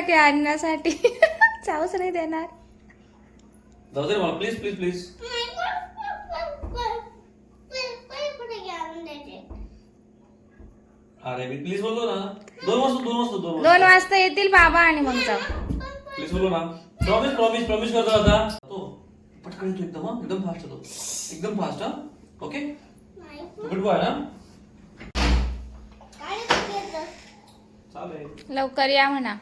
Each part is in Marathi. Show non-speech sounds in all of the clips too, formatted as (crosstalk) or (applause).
फटाके आणण्यासाठी. (laughs) चावच नाही देणार. जाऊ दे रे मला प्लीज प्लीज प्लीज अरे मी प्लीज बोललो ना. दोन वाजता दोन वाजता दोन दोन वाजता येतील बाबा आणि मग जाऊ. प्लीज बोललो ना. प्रॉमिस प्रॉमिस प्रॉमिस करतो आता. तो पटकन तू एकदम हा. एकदम फास्ट होतो एकदम फास्ट हा. ओके गुड बॉय ना चालेल. लवकर या म्हणा.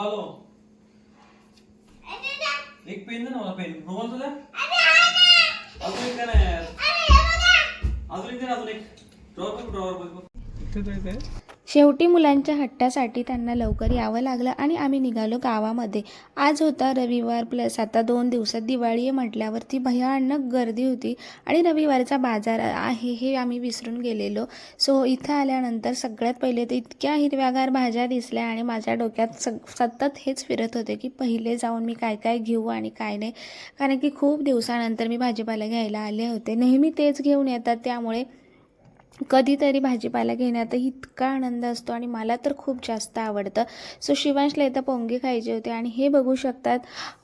आलो. आलो एक पेन दे ना मला पेन. रुमाल तुझा? अजून एक नाही अजून एक दे ना अजून एक. ड्रॉवर ड्रॉवर शेवटी मुलांच्या हट्टासाठी त्यांना लवकर यावं लागलं आणि आम्ही निघालो गावामध्ये. आज होता रविवार प्लस आता दोन दिवसात दिवाळी आहे म्हटल्यावरती भयानक गर्दी होती आणि रविवारचा बाजार आहे हे आम्ही विसरून गेलेलो. सो इथं आल्यानंतर सगळ्यात पहिले तर इतक्या हिरव्यागार भाज्या दिसल्या आणि माझ्या डोक्यात सग सतत हेच फिरत होते की पहिले जाऊन मी काय काय घेऊ आणि काय नाही. कारण की खूप दिवसानंतर मी भाजीपाला घ्यायला आले होते. नेहमी तेच घेऊन येतात त्यामुळे कधीतरी भाजीपाला घेण्यातही इतका आनंद असतो आणि मला तर खूप जास्त आवडतं. सो शिवांशला इथं पोंगे खायचे होते आणि हे बघू शकतात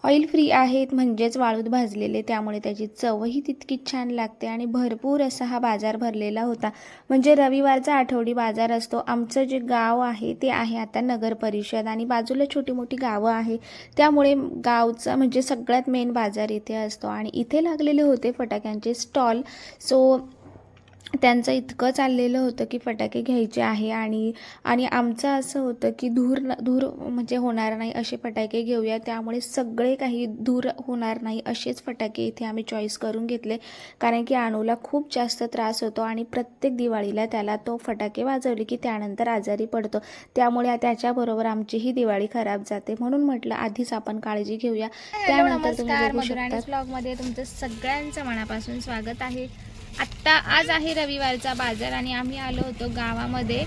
ऑइल फ्री आहेत म्हणजेच वाळूत भाजलेले त्यामुळे त्याची चवही तितकीच छान लागते आणि भरपूर असा हा बाजार भरलेला होता. म्हणजे रविवारचा आठवडी बाजार असतो. आमचं जे गाव आहे ते आहे आता नगर परिषद आणि बाजूला छोटी मोठी गावं आहे. त्यामुळे गावचा म्हणजे सगळ्यात मेन बाजार इथे असतो आणि इथे लागलेले होते फटाक्यांचे स्टॉल सो त्यांचं इतकं चाललेलं होतं की फटाके घ्यायचे आहे आणि आणि आमचं असं होतं की धूर न- धूर म्हणजे होणार नाही असे फटाके घेऊया. त्यामुळे सगळे काही धूर होणार नाही असेच फटाके इथे आम्ही चॉईस करून घेतले. कारण की अणूला खूप जास्त त्रास होतो आणि प्रत्येक दिवाळीला त्याला तो फटाके वाजवले की त्यानंतर आजारी पडतो. त्यामुळे त्याच्याबरोबर आमची ही दिवाळी खराब जाते म्हणून म्हटलं आधीच आपण काळजी घेऊया. त्यानंतर तुम्ही ब्लॉगमध्ये तुमचं सगळ्यांचं मनापासून स्वागत आहे. आत्ता आज आहे रविवारचा बाजार आणि आम्ही आलो होतो गावामध्ये.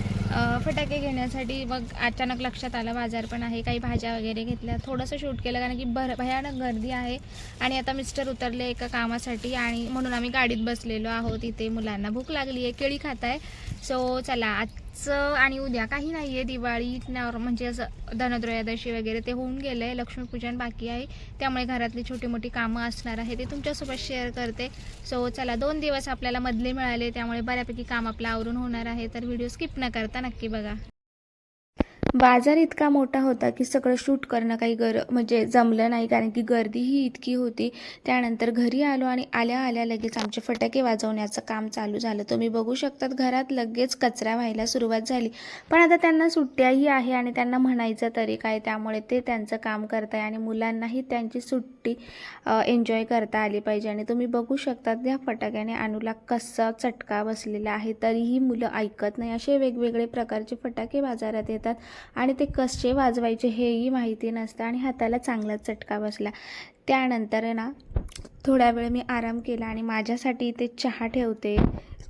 फटाके घेण्यासाठी मग अचानक लक्षात आलं बाजार पण आहे काही भाज्या वगैरे घेतल्या. थोडंसं शूट केलं कारण की भर भयानक गर्दी आहे. आणि आता मिस्टर उतरले एका कामासाठी आणि म्हणून आम्ही गाडीत बसलेलो आहोत इथे. मुलांना भूक लागली आहे केळी खात आहे सो चला आजचं आणि उद्या काही नाही आहे दिवाळी नॉर म्हणजे असं धनत्रयोदशी वगैरे ते होऊन गेलं आहे लक्ष्मीपूजन बाकी आहे. त्यामुळे घरातली छोटी मोठी कामं असणार आहे ते तुमच्यासोबत शेअर करते. सो चला दोन दिवस आपल्याला मधले मिळाले. त्यामुळे बऱ्यापैकी काम आपलं आवरून होणार आहे. तर व्हिडिओ स्किप न करता नक्की बघा. बाजार इतका मोठा होता की सगळं शूट करणं काही गर म्हणजे जमलं नाही. कारण की गर्दीही इतकी होती. त्यानंतर घरी आलो आणि आल्या आल्या लगेच आमचे फटाके वाजवण्याचं काम चालू झालं. तुम्ही बघू शकतात घरात लगेच कचरा व्हायला सुरुवात झाली. पण आता त्यांना सुट्ट्याही आहे आणि त्यांना म्हणायचं तरी काय त्यामुळे ते त्यांचं काम करत आहे आणि मुलांनाही त्यांची सुट्टी एन्जॉय करता आली पाहिजे. आणि तुम्ही बघू शकतात त्या फटाक्याने अनुला कसा चटका बसलेला आहे. तरीही मुलं ऐकत नाही. असे वेगवेगळे प्रकारचे फटाके बाजारात येतात. आणि ते कसे वाजवायचे हेही माहिती नसतं आणि हाताला चांगलाच चटका बसला. त्यानंतर ना थोड्या वेळ मी आराम केला आणि माझ्यासाठी इथे चहा ठेवते.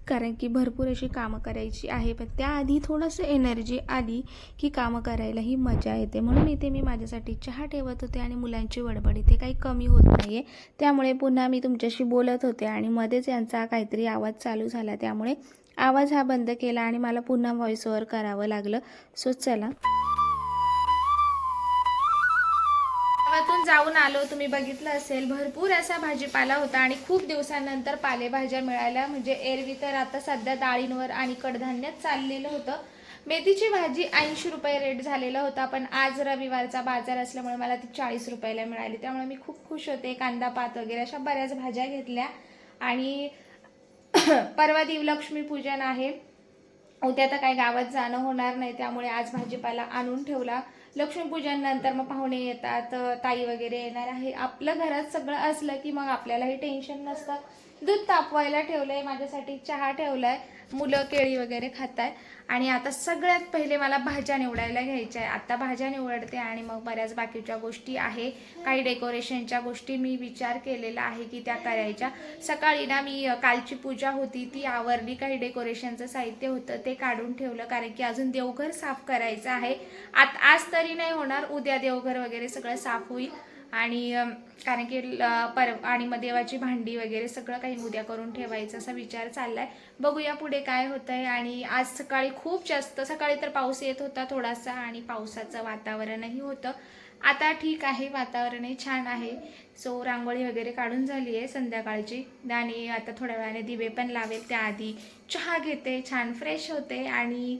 कारण की भरपूर अशी कामं करायची आहे पण त्याआधी थोडंसं एनर्जी आली की कामं करायलाही मजा येते. म्हणून इथे मी माझ्यासाठी चहा ठेवत होते आणि मुलांची वडबड इथे काही कमी होत नाही आहे त्यामुळे पुन्हा मी तुमच्याशी बोलत होते आणि मध्येच यांचा काहीतरी आवाज चालू झाला. त्यामुळे आवाज हा बंद केला आणि मला पुन्हा व्हॉइस ओव्हर करावं लागलं. सो चला. गावातून जाऊन आलो. तुम्ही बघितलं असेल भरपूर असा भाजीपाला होता आणि खूप दिवसानंतर पालेभाज्या मिळाल्या. म्हणजे एरवी तर आता सध्या डाळींवर आणि कडधान्यात चाललेलं होतं. मेथीची भाजी ऐंशी रुपये रेट झालेला होता पण आज रविवारचा बाजार असल्यामुळे मला ती चाळीस रुपयाला मिळाली. त्यामुळे मी खूप खुश होते. कांदा पात वगैरे अशा बऱ्याच भाज्या घेतल्या. आणि (coughs) परवा देवलक्ष्मी पूजन आहे. उद्या तर काही गावात जाणं होणार नाही त्यामुळे आज भाजीपाला आणून ठेवला. लक्ष्मीपूजन नंतर मग पाहुणे येतात ताई वगैरे येणार आहे. आपलं घरात सगळं असलं की मग आपल्यालाही टेन्शन नसतं. दूध तापवायला ठेवलं आहे माझ्यासाठी चहा ठेवला आहे मुलं केळी वगैरे खात आहे आणि आता सगळ्यात पहिले मला भाज्या निवडायला घ्यायच्या आहे आता भाज्या निवडते आणि मग बऱ्याच बाकीच्या गोष्टी आहे. काही डेकोरेशनच्या गोष्टी मी विचार केलेला आहे की त्या करायच्या. सकाळी ना मी कालची पूजा होती ती आवरली. काही डेकोरेशनचं साहित्य होतं ते काढून ठेवलं. कारण की अजून देवघर साफ करायचं आहे. आत आज तरी नाही होणार. उद्या देवघर वगैरे सगळं साफ होईल. आणि कारण की ल- पर आणि मग देवाची भांडी वगैरे सगळं काही उद्या करून ठेवायचं असा विचार चाललाय. बघूया पुढे काय होतंय. आणि आज सकाळी खूप जास्त सकाळी तर पाऊस येत होता थोडासा आणि पावसाचं वातावरणही होतं. आता ठीक आहे वातावरणही छान आहे. सो रांगोळी वगैरे काढून झाली आहे संध्याकाळची. आणि आता थोड्या वेळाने दिवे पण लावेल त्याआधी चहा घेते छान फ्रेश होते आणि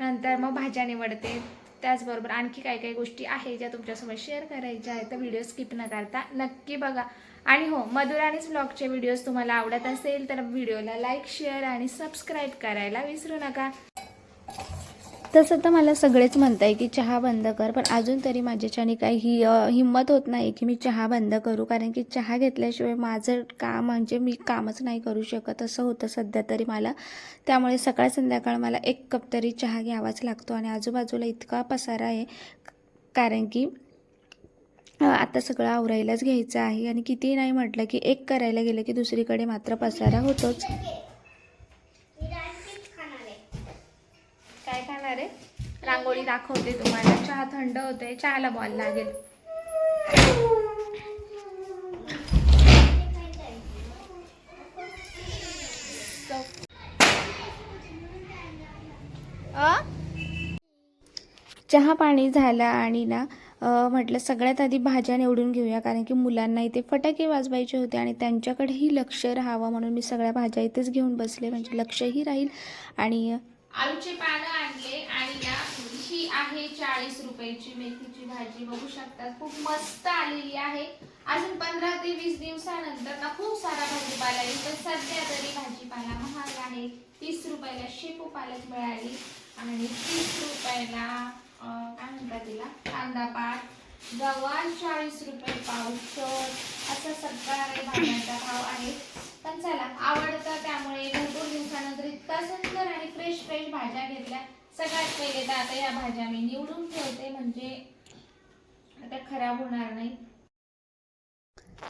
नंतर मग भाज्या निवडते. त्याचबरोबर आणखी काही काही गोष्टी आहे ज्या तुमच्यासोबत शेअर करायच्या आहेत तर व्हिडिओ स्किप न करता नक्की बघा. आणि हो मधुराणीच ब्लॉगचे व्हिडिओज तुम्हाला आवडत असेल तर व्हिडिओला लाईक शेअर आणि सबस्क्राईब करायला विसरू नका. तसं तर मला सगळेच म्हणताय की चहा बंद कर पण अजून तरी माझ्याच्याने काही ही हिंमत होत नाही की मी चहा बंद करू. कारण की चहा घेतल्याशिवाय माझं काम म्हणजे मी कामच नाही करू शकत. असं होतं सध्या तरी मला. त्यामुळे सकाळ संध्याकाळ मला एक कप तरी चहा घ्यावाच लागतो आणि आजूबाजूला इतका पसारा आहे. कारण की आता सगळं आवरायलाच घ्यायचं आहे. आणि कितीही नाही म्हटलं की एक करायला गेलं की दुसरीकडे मात्र पसारा होतोच काय खाणार आहे रांगोळी दाखवते तुम्हाला. चहा थंड होते चहाला बॉल लागेल. चहा पाणी झाला आणि ना म्हटलं सगळ्यात आधी भाज्या निवडून घेऊया कारण की मुलांना इथे फटाके वाजवायचे होते आणि त्यांच्याकडेही लक्ष राहावं म्हणून मी सगळ्या भाज्या इथेच घेऊन बसले. म्हणजे लक्षही राहील आणि आलूचे पानं आणली. चाळीस रुपयाची मेथीची भाजी बघू शकता. खूप मस्त आलेली आहे. अजून पंधरा ते वीस दिवसानंतर ना खूप सारा भाजीपाला येईल तर सध्या तरी भाजीपाला महाग आहे. तीस रुपयाला शेपू पालक मिळाली आणि तीस रुपयाला काय म्हणतात तिला? कांदा पात. गवार चाळीस रुपये पाव असं सगळा भाज्यांचा भाव आहे. पण चला आवड त्यामुळे भरपूर दिवसानंतर इतका सुंदर आणि फ्रेश फ्रेश भाज्या घेतल्या सगळ्यात पहिले तर आता या भाज्या मी निवडून ठेवते म्हणजे आता खराब होणार नाही.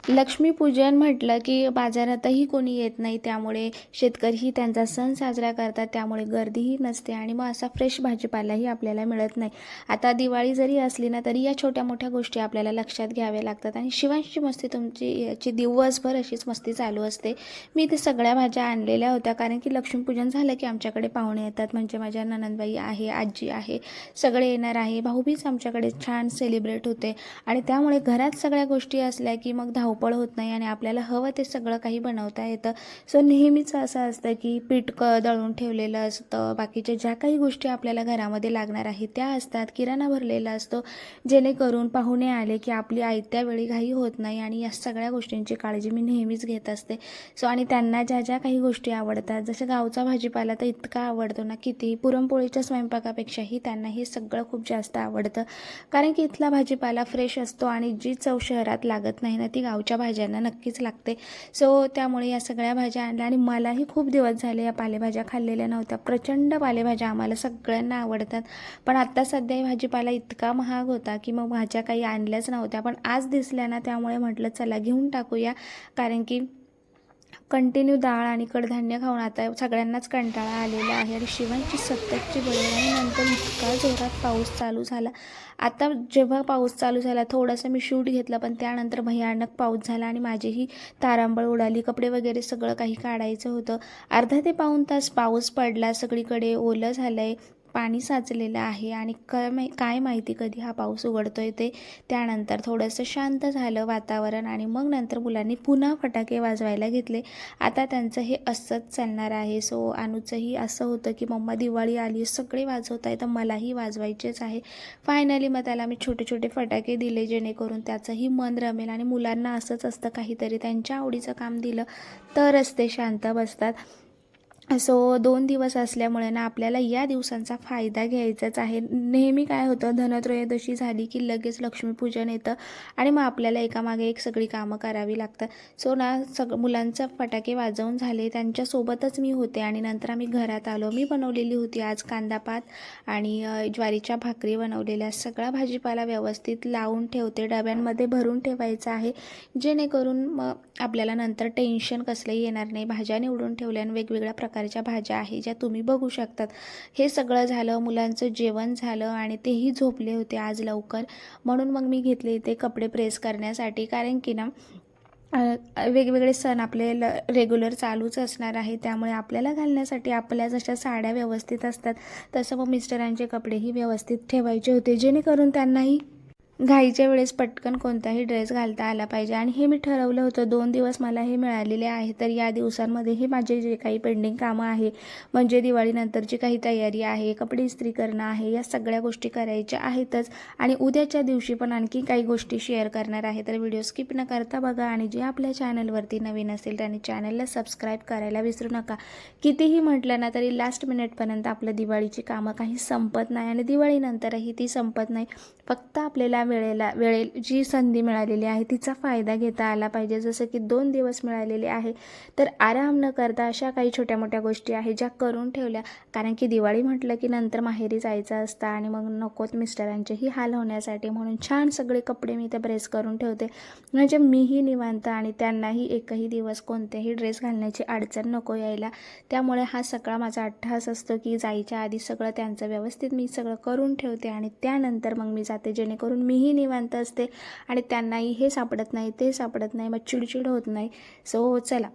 लक्ष्मीपूजन म्हटलं की बाजारातही कोणी येत नाही त्यामुळे शेतकरीही त्यांचा सण साजरा करतात त्यामुळे गर्दीही नसते आणि मग असा फ्रेश भाजीपालाही आपल्याला मिळत नाही. आता दिवाळी जरी असली ना तरी या छोट्या मोठ्या गोष्टी आपल्याला लक्षात घ्याव्या लागतात आणि शिवांची मस्ती तुमची याची दिवसभर अशीच मस्ती चालू असते. मी ते सगळ्या भाज्या आणलेल्या होत्या कारण की लक्ष्मीपूजन झालं की आमच्याकडे पाहुणे येतात म्हणजे माझ्या ननंदबाई आहे आजी आहे सगळे येणार आहे भाऊबीज आमच्याकडे छान सेलिब्रेट होते. आणि त्यामुळे घरात सगळ्या गोष्टी असल्या की मग धावपळ होत नाही आणि आपल्याला हवं ते सगळं काही बनवता येतं. सो नेहमीच असं असतं की पीठ क दळून ठेवलेलं असतं. बाकीच्या ज्या काही गोष्टी आपल्याला घरामध्ये लागणार आहेत त्या असतात. किराणा भरलेला असतो. जेणेकरून पाहुणे आले की आपली आयत्या वेळी घाई होत नाही आणि या सगळ्या गोष्टींची काळजी मी नेहमीच घेत असते. सो आणि त्यांना ज्या ज्या काही गोष्टी आवडतात जसं गावचा भाजीपाला तर इतका आवडतो ना किती पुरणपोळीच्या स्वयंपाकापेक्षाही त्यांना हे सगळं खूप जास्त आवडतं. कारण की इथला भाजीपाला फ्रेश असतो आणि जी चव शहरात लागत नाही ना ती गावच्या भाज्यांना नक्कीच लागते. सो त्यामुळे या सगळ्या भाज्या आणल्या आणि मलाही खूप दिवस झाले या पालेभाज्या खाल्लेल्या नव्हत्या. प्रचंड पालेभाज्या आम्हाला सगळ्यांना आवडतात. पण आत्ता सध्या भाजीपाला इतका महाग होता की मग भाज्या काही आणल्याच नव्हत्या. पण आज दिसल्या ना त्यामुळे म्हटलं चला घेऊन टाकूया. कारण की कंटिन्यू डाळ आणि कडधान्य खाऊन आता सगळ्यांनाच कंटाळा आलेला आहे. आणि शिवांची सततची बळी आणि नंतर इतका जोरात पाऊस चालू झाला. आता जेव्हा पाऊस चालू झाला थोडासा मी शूट घेतलं पण त्यानंतर भयानक पाऊस झाला आणि माझीही तारांबळ उडाली. कपडे वगैरे सगळं काही काढायचं होतं. अर्धा ते पाऊण तास पाऊस पडला. सगळीकडे ओलं झालं आहे पाणी साचलेलं आहे आणि काय माहि काय माहिती कधी हा पाऊस उघडतो आहे ते त्यानंतर थोडंसं शांत झालं वातावरण आणि मग नंतर मुलांनी पुन्हा फटाके वाजवायला घेतले. आता त्यांचं हे असंच चालणार आहे. सो अनुचंही असं होतं की मम्मा दिवाळी आली सगळे वाजवत आहे तर मलाही वाजवायचेच आहे. फायनली मग त्याला मी छोटे छोटे फटाके दिले जेणेकरून त्याचंही मन रमेल आणि मुलांना असंच असतं काहीतरी त्यांच्या आवडीचं काम दिलं तरच ते शांत बसतात. सो दोन दिवस असल्यामुळे ना आपल्याला या दिवसांचा फायदा घ्यायचाच आहे. नेहमी काय होतं धनत्रयोदशी झाली की लगेच लक्ष्मीपूजन येतं आणि मग आपल्याला एकामागे एक सगळी कामं करावी लागतात. सो ना सग मुलांचं फटाके वाजवून झाले त्यांच्यासोबतच मी होते आणि नंतर आम्ही घरात आलो. मी बनवलेली होती आज कांदापात आणि ज्वारीच्या भाकरी बनवलेल्या. सगळा भाजीपाला व्यवस्थित लावून ठेवते डब्यांमध्ये भरून ठेवायचं आहे. जेणेकरून मग आपल्याला नंतर टेन्शन कसलंही येणार नाही. भाज्या निवडून ठेवल्या आणि वेगवेगळ्या प्रकार प्रकारच्या भाज्या आहे ज्या तुम्ही बघू शकतात. हे सगळं झालं मुलांचं जेवण झालं आणि तेही झोपले होते आज लवकर. म्हणून मग मी घेतले इथे कपडे प्रेस करण्यासाठी. कारण की ना वेगवेगळे सण आपले ल रेग्युलर चालूच असणार आहे. त्यामुळे आपल्याला घालण्यासाठी आपल्या जशा साड्या व्यवस्थित असतात तसं मग मिस्टरांचे कपडेही व्यवस्थित ठेवायचे होते. जेणेकरून त्यांनाही घाईच्या वेळेस पटकन कोणताही ड्रेस घालता आला पाहिजे. आणि हे मी ठरवलं होतं. दोन दिवस मला हे मिळालेले आहे. तर या दिवसांमध्ये हे माझे जे काही पेंडिंग कामं आहे म्हणजे दिवाळीनंतरची काही तयारी आहे कपडे इस्त्री करणं आहे या सगळ्या गोष्टी करायच्या आहेतच. आणि उद्याच्या दिवशी पण आणखी काही गोष्टी शेअर करणार आहे. तर व्हिडिओ स्किप न करता बघा. आणि जे आपल्या चॅनलवरती नवीन असेल त्यांनी चॅनलला सबस्क्राईब करायला विसरू नका. कितीही म्हटलं ना तरी लास्ट मिनिटपर्यंत आपलं दिवाळीची कामं काही संपत नाही. आणि दिवाळीनंतरही ती संपत नाही. फक्त आपल्याला वेळेला वेळे जी संधी मिळालेली आहे तिचा फायदा घेता आला पाहिजे. जसं की दोन दिवस मिळालेले आहे तर आराम न करता अशा काही छोट्या मोठ्या गोष्टी आहेत ज्या करून ठेवल्या. कारण की दिवाळी म्हटलं की नंतर माहेरी जायचं असतं आणि मग नकोत मिस्टरांचेही हाल होण्यासाठी म्हणून छान सगळे कपडे मी इथे प्रेस करून ठेवते. म्हणजे मीही निवांत आणि त्यांनाही एकही दिवस कोणतेही ड्रेस घालण्याची अडचण नको यायला. त्यामुळे हा सगळा माझा अट्टहास असतो की जायच्या आधी सगळं त्यांचं व्यवस्थित मी सगळं करून ठेवते आणि त्यानंतर मग मी जाते. जेणेकरून मी मीही निवांत असते आणि त्यांनाही हे सापडत नाही ते सापडत नाही मग चिडचिड होत नाही. सो चला.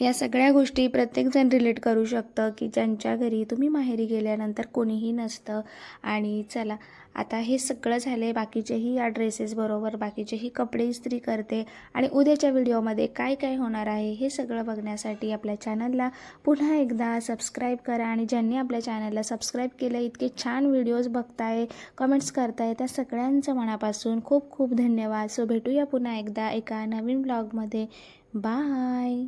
या सगळ्या गोष्टी प्रत्येकजण रिलेट करू शकतं की ज्यांच्या घरी तुम्ही माहेरी गेल्यानंतर कोणीही नसतं. आणि चला आता हे सगळं झालं आहे बाकीचेही या ड्रेसेसबरोबर बाकीचेही कपडे इस्त्री करते. आणि उद्याच्या व्हिडिओमध्ये काय काय होणार आहे हे सगळं बघण्यासाठी आपल्या चॅनलला पुन्हा एकदा सबस्क्राईब करा. आणि ज्यांनी आपल्या चॅनलला सबस्क्राईब केलं इतके छान व्हिडिओज बघताय कमेंट्स करताय त्या सगळ्यांचं मनापासून खूप खूप धन्यवाद. सो भेटूया पुन्हा एकदा एका नवीन ब्लॉगमध्ये बाय